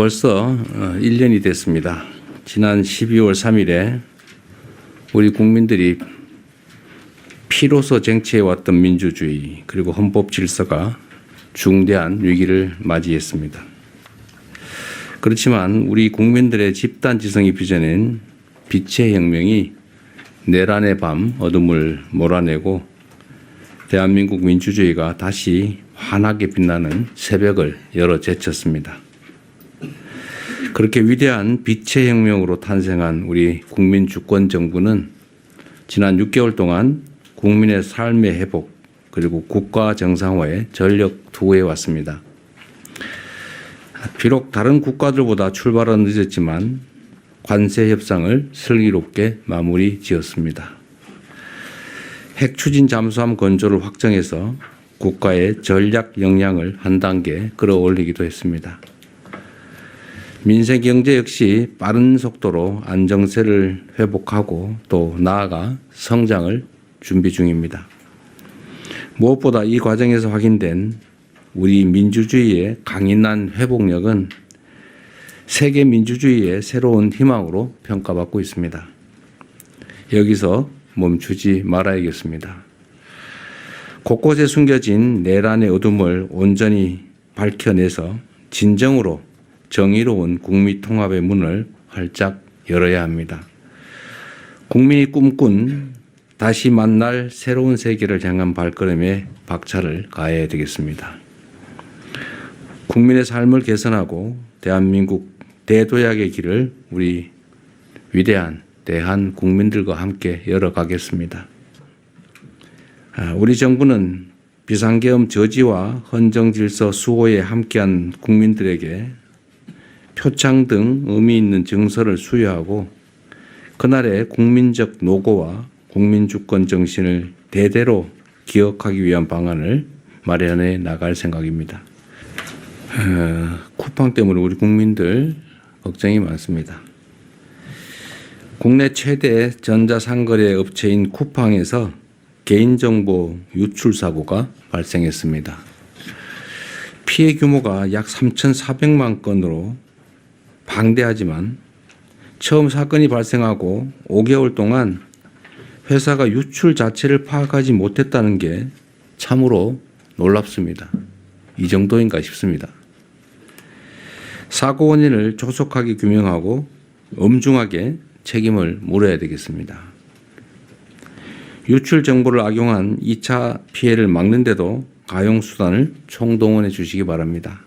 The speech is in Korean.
벌써 1년이 됐습니다. 지난 12월 3일에 우리 국민들이 피로서 쟁취해왔던 민주주의 그리고 헌법 질서가 중대한 위기를 맞이했습니다. 그렇지만 우리 국민들의 집단 지성이 빚어낸 빛의 혁명이 내란의 밤 어둠을 몰아내고 대한민국 민주주의가 다시 환하게 빛나는 새벽을 열어 제쳤습니다. 그렇게 위대한 빛의 혁명으로 탄생한 우리 국민 주권 정부는 지난 6개월 동안 국민의 삶의 회복 그리고 국가 정상화에 전력 투구해 왔습니다. 비록 다른 국가들보다 출발은 늦었지만 관세 협상을 슬기롭게 마무리 지었습니다. 핵 추진 잠수함 건조를 확정해서 국가의 전략 역량을 한 단계 끌어올리기도 했습니다. 민생 경제 역시 빠른 속도로 안정세를 회복하고 또 나아가 성장을 준비 중입니다. 무엇보다 이 과정에서 확인된 우리 민주주의의 강인한 회복력은 세계 민주주의의 새로운 희망으로 평가받고 있습니다. 여기서 멈추지 말아야겠습니다. 곳곳에 숨겨진 내란의 어둠을 온전히 밝혀내서 진정으로 정의로운 국민 통합의 문을 활짝 열어야 합니다. 국민이 꿈꾼 다시 만날 새로운 세계를 향한 발걸음에 박차를 가해야 되겠습니다. 국민의 삶을 개선하고 대한민국 대도약의 길을 우리 위대한 대한 국민들과 함께 열어가겠습니다. 아, 우리 정부는 비상계엄 저지와 헌정질서 수호에 함께한 국민들에게 표창 등 의미 있는 증서를 수여하고 그날의 국민적 노고와 국민주권 정신을 대대로 기억하기 위한 방안을 마련해 나갈 생각입니다. 어, 쿠팡 때문에 우리 국민들 걱정이 많습니다. 국내 최대 전자상거래 업체인 쿠팡에서 개인정보 유출 사고가 발생했습니다. 피해 규모가 약 3,400만 건으로 방대하지만 처음 사건이 발생하고 5개월 동안 회사가 유출 자체를 파악하지 못했다는 게 참으로 놀랍습니다. 이 정도인가 싶습니다. 사고 원인을 조속하게 규명하고 엄중하게 책임을 물어야 되겠습니다. 유출 정보를 악용한 2차 피해를 막는데도 가용 수단을 총동원해 주시기 바랍니다.